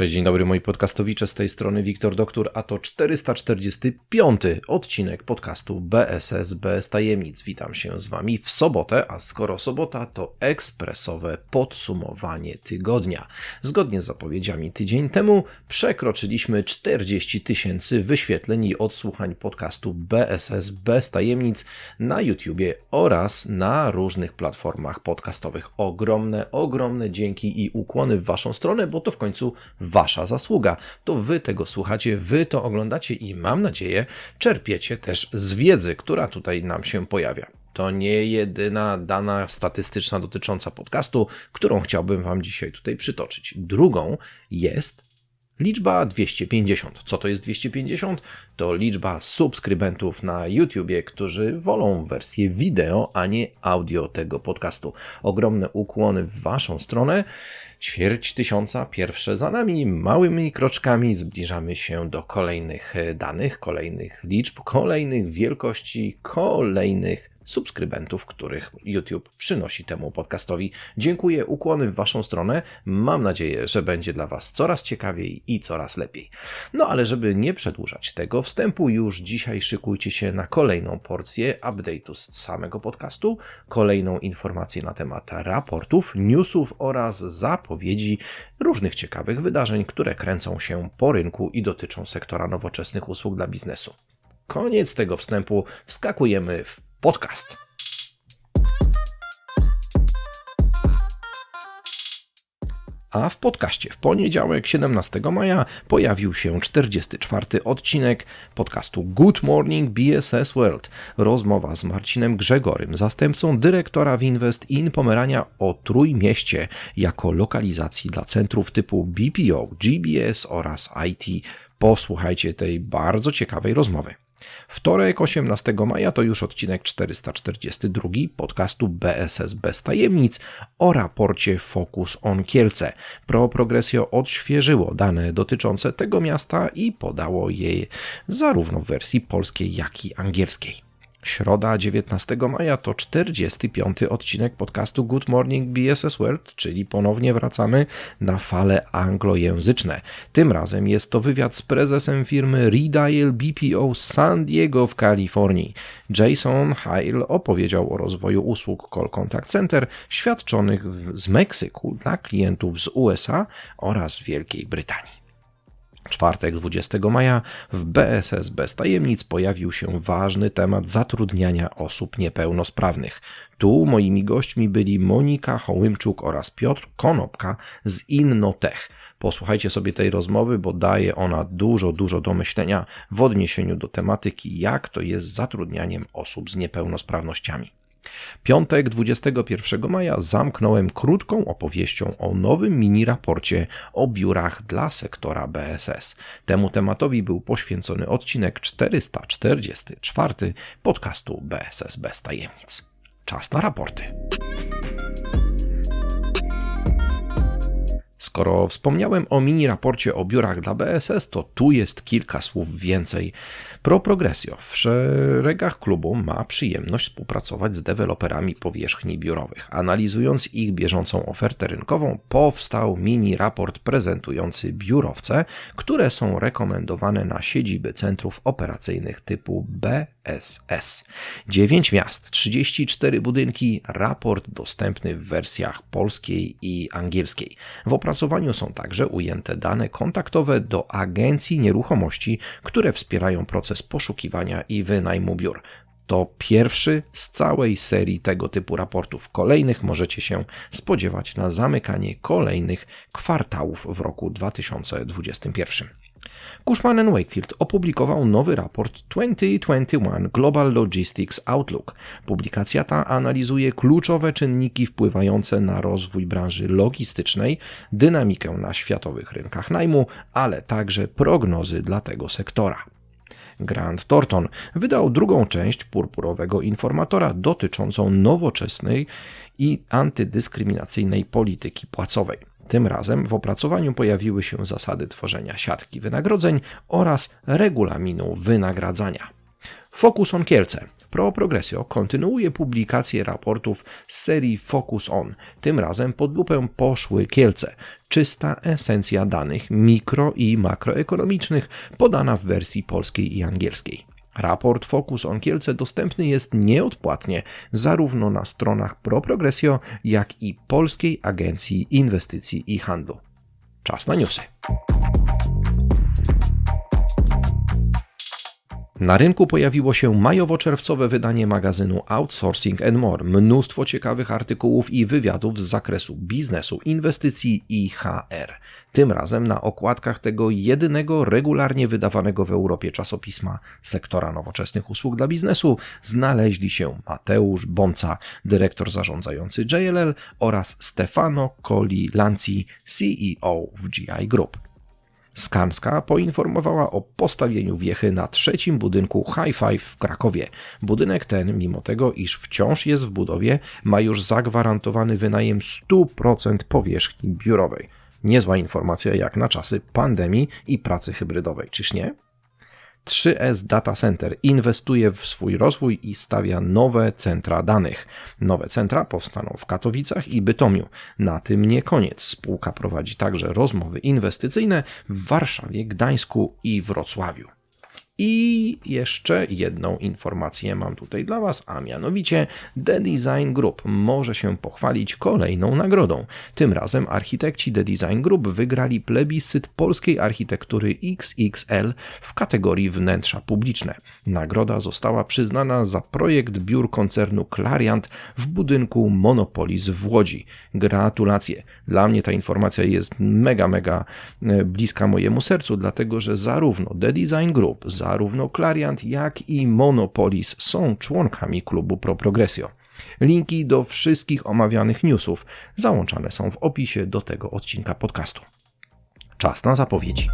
Cześć, dzień dobry moi podcastowicze, z tej strony Wiktor Doktor, a to 445 odcinek podcastu BSS bez tajemnic. Witam się z Wami w sobotę, a skoro sobota to ekspresowe podsumowanie tygodnia. Zgodnie z zapowiedziami tydzień temu przekroczyliśmy 40 tysięcy wyświetleń i odsłuchań podcastu BSS bez tajemnic na YouTubie oraz na różnych platformach podcastowych. Ogromne, ogromne dzięki i ukłony w Waszą stronę, bo to w końcu wasza zasługa. To wy tego słuchacie, wy to oglądacie i mam nadzieję czerpiecie też z wiedzy, która tutaj nam się pojawia. To nie jedyna dana statystyczna dotycząca podcastu, którą chciałbym Wam dzisiaj tutaj przytoczyć. Drugą jest liczba 250. Co to jest 250? To liczba subskrybentów na YouTubie, którzy wolą wersję wideo, a nie audio tego podcastu. Ogromne ukłony w Waszą stronę. Ćwierć tysiąca pierwsze za nami, małymi kroczkami zbliżamy się do kolejnych danych, kolejnych liczb, kolejnych wielkości, kolejnych subskrybentów, których YouTube przynosi temu podcastowi. Dziękuję, ukłony w Waszą stronę. Mam nadzieję, że będzie dla Was coraz ciekawiej i coraz lepiej. No ale żeby nie przedłużać tego wstępu, już dzisiaj szykujcie się na kolejną porcję update'u z samego podcastu, kolejną informację na temat raportów, newsów oraz zapowiedzi różnych ciekawych wydarzeń, które kręcą się po rynku i dotyczą sektora nowoczesnych usług dla biznesu. Koniec tego wstępu, wskakujemy w podcast. A w podcaście w poniedziałek 17 maja pojawił się 44 odcinek podcastu Good Morning BSS World. Rozmowa z Marcinem Grzegorym, zastępcą dyrektora w Invest in Pomerania o Trójmieście jako lokalizacji dla centrów typu BPO, GBS oraz IT. Posłuchajcie tej bardzo ciekawej rozmowy. Wtorek 18 maja to już odcinek 442 podcastu BSS bez tajemnic o raporcie Focus on Kielce. Pro Progressio odświeżyło dane dotyczące tego miasta i podało je zarówno w wersji polskiej, jak i angielskiej. Środa 19 maja to 45. odcinek podcastu Good Morning BSS World, czyli ponownie wracamy na fale anglojęzyczne. Tym razem jest to wywiad z prezesem firmy Redial BPO San Diego w Kalifornii. Jason Heil opowiedział o rozwoju usług Call Contact Center świadczonych z Meksyku dla klientów z USA oraz Wielkiej Brytanii czwartek 20 maja w BSS bez tajemnic pojawił się ważny temat zatrudniania osób niepełnosprawnych. Tu moimi gośćmi byli Monika Hołymczuk oraz Piotr Konopka z Innotech. Posłuchajcie sobie tej rozmowy, bo daje ona dużo, dużo do myślenia w odniesieniu do tematyki, jak to jest zatrudnianiem osób z niepełnosprawnościami. Piątek 21 maja zamknąłem krótką opowieścią o nowym mini raporcie o biurach dla sektora BSS. Temu tematowi był poświęcony odcinek 444 podcastu BSS bez tajemnic. Czas na raporty. Skoro wspomniałem o mini raporcie o biurach dla BSS, to tu jest kilka słów więcej. Pro Progressio w szeregach klubu ma przyjemność współpracować z deweloperami powierzchni biurowych. Analizując ich bieżącą ofertę rynkową, powstał mini raport prezentujący biurowce, które są rekomendowane na siedziby centrów operacyjnych typu BSS. 9 miast, 34 budynki, raport dostępny w wersjach polskiej i angielskiej. W opracowaniu są także ujęte dane kontaktowe do agencji nieruchomości, które wspierają proces poszukiwania i wynajmu biur. To pierwszy z całej serii tego typu raportów. Kolejnych możecie się spodziewać na zamykanie kolejnych kwartałów w roku 2021. Cushman Wakefield opublikował nowy raport 2021 Global Logistics Outlook. Publikacja ta analizuje kluczowe czynniki wpływające na rozwój branży logistycznej, dynamikę na światowych rynkach najmu, ale także prognozy dla tego sektora. Grant Thornton wydał drugą część purpurowego informatora dotyczącą nowoczesnej i antydyskryminacyjnej polityki płacowej. Tym razem w opracowaniu pojawiły się zasady tworzenia siatki wynagrodzeń oraz regulaminu wynagradzania. Fokus on Kielce. Pro Progressio kontynuuje publikację raportów z serii Focus On. Tym razem pod lupę poszły Kielce. Czysta esencja danych mikro i makroekonomicznych podana w wersji polskiej i angielskiej. Raport Focus on Kielce dostępny jest nieodpłatnie zarówno na stronach ProProgresio, jak i Polskiej Agencji Inwestycji i Handlu. Czas na newsy. Na rynku pojawiło się majowo-czerwcowe wydanie magazynu Outsourcing and More. Mnóstwo ciekawych artykułów i wywiadów z zakresu biznesu, inwestycji i HR. Tym razem na okładkach tego jedynego regularnie wydawanego w Europie czasopisma sektora nowoczesnych usług dla biznesu znaleźli się Mateusz Bonca, dyrektor zarządzający JLL oraz Stefano Coli Lanci, CEO w GI Group. Skanska poinformowała o postawieniu wiechy na trzecim budynku High Five w Krakowie. Budynek ten, mimo tego, iż wciąż jest w budowie, ma już zagwarantowany wynajem 100% powierzchni biurowej. Niezła informacja jak na czasy pandemii i pracy hybrydowej, czyż nie? 3S Data Center inwestuje w swój rozwój i stawia nowe centra danych. Nowe centra powstaną w Katowicach i Bytomiu. Na tym nie koniec. Spółka prowadzi także rozmowy inwestycyjne w Warszawie, Gdańsku i Wrocławiu. I jeszcze jedną informację mam tutaj dla Was, a mianowicie The Design Group może się pochwalić kolejną nagrodą. Tym razem architekci The Design Group wygrali plebiscyt polskiej architektury XXL w kategorii wnętrza publiczne. Nagroda została przyznana za projekt biur koncernu Clariant w budynku Monopolis w Łodzi. Gratulacje. Dla mnie ta informacja jest mega, mega e, bliska mojemu sercu, dlatego że zarówno The Design Group, za Zarówno Clariant, jak i Monopolis są członkami klubu Pro Progressio. Linki do wszystkich omawianych newsów załączane są w opisie do tego odcinka podcastu. Czas na zapowiedzi.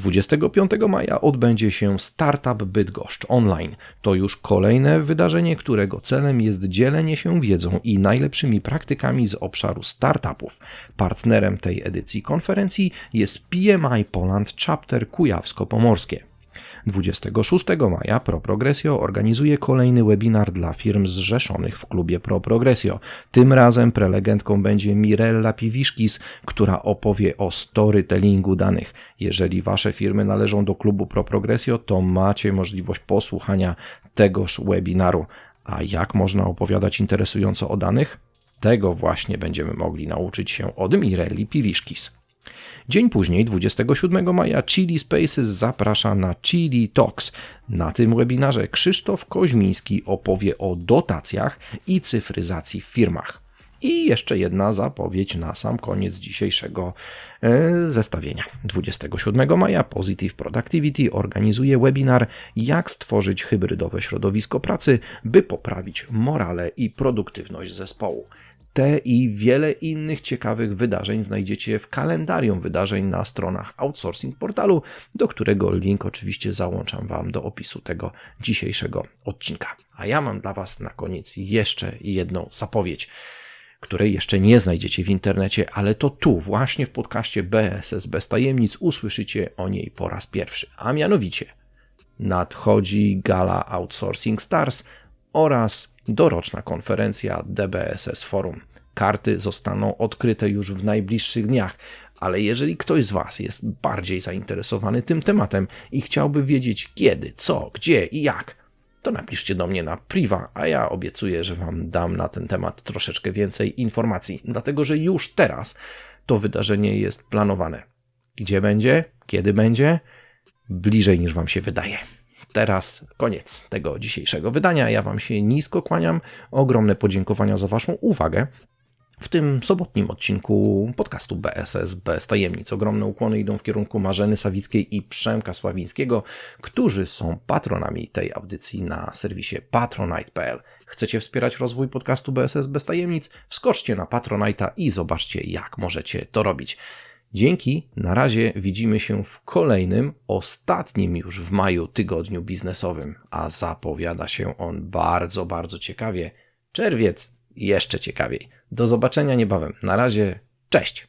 25 maja odbędzie się Startup Bydgoszcz Online. To już kolejne wydarzenie, którego celem jest dzielenie się wiedzą i najlepszymi praktykami z obszaru startupów. Partnerem tej edycji konferencji jest PMI Poland Chapter Kujawsko-Pomorskie. 26 maja ProProgresio organizuje kolejny webinar dla firm zrzeszonych w klubie ProProgresio. Tym razem prelegentką będzie Mirella Piwiszkis, która opowie o storytellingu danych. Jeżeli wasze firmy należą do klubu ProProgresio, to macie możliwość posłuchania tegoż webinaru. A jak można opowiadać interesująco o danych? Tego właśnie będziemy mogli nauczyć się od Mirelli Piwiszkis. Dzień później, 27 maja, Chili Spaces zaprasza na Chili Talks. Na tym webinarze Krzysztof Koźmiński opowie o dotacjach i cyfryzacji w firmach. I jeszcze jedna zapowiedź na sam koniec dzisiejszego e, zestawienia. 27 maja Positive Productivity organizuje webinar Jak stworzyć hybrydowe środowisko pracy, by poprawić morale i produktywność zespołu. Te i wiele innych ciekawych wydarzeń znajdziecie w kalendarium wydarzeń na stronach outsourcing portalu, do którego link oczywiście załączam Wam do opisu tego dzisiejszego odcinka. A ja mam dla Was na koniec jeszcze jedną zapowiedź której jeszcze nie znajdziecie w internecie, ale to tu, właśnie w podcaście BSS bez tajemnic, usłyszycie o niej po raz pierwszy. A mianowicie nadchodzi gala Outsourcing Stars oraz doroczna konferencja DBSS Forum. Karty zostaną odkryte już w najbliższych dniach, ale jeżeli ktoś z Was jest bardziej zainteresowany tym tematem i chciałby wiedzieć kiedy, co, gdzie i jak, to napiszcie do mnie na priva, a ja obiecuję, że Wam dam na ten temat troszeczkę więcej informacji, dlatego że już teraz to wydarzenie jest planowane. Gdzie będzie, kiedy będzie, bliżej niż Wam się wydaje teraz koniec tego dzisiejszego wydania. Ja Wam się nisko kłaniam. Ogromne podziękowania za Waszą uwagę. W tym sobotnim odcinku podcastu BSS bez tajemnic ogromne ukłony idą w kierunku Marzeny Sawickiej i Przemka Sławińskiego, którzy są patronami tej audycji na serwisie patronite.pl. Chcecie wspierać rozwój podcastu BSS bez tajemnic? Wskoczcie na Patronite'a i zobaczcie jak możecie to robić. Dzięki, na razie widzimy się w kolejnym, ostatnim już w maju tygodniu biznesowym, a zapowiada się on bardzo, bardzo ciekawie. Czerwiec jeszcze ciekawiej. Do zobaczenia niebawem. Na razie, cześć!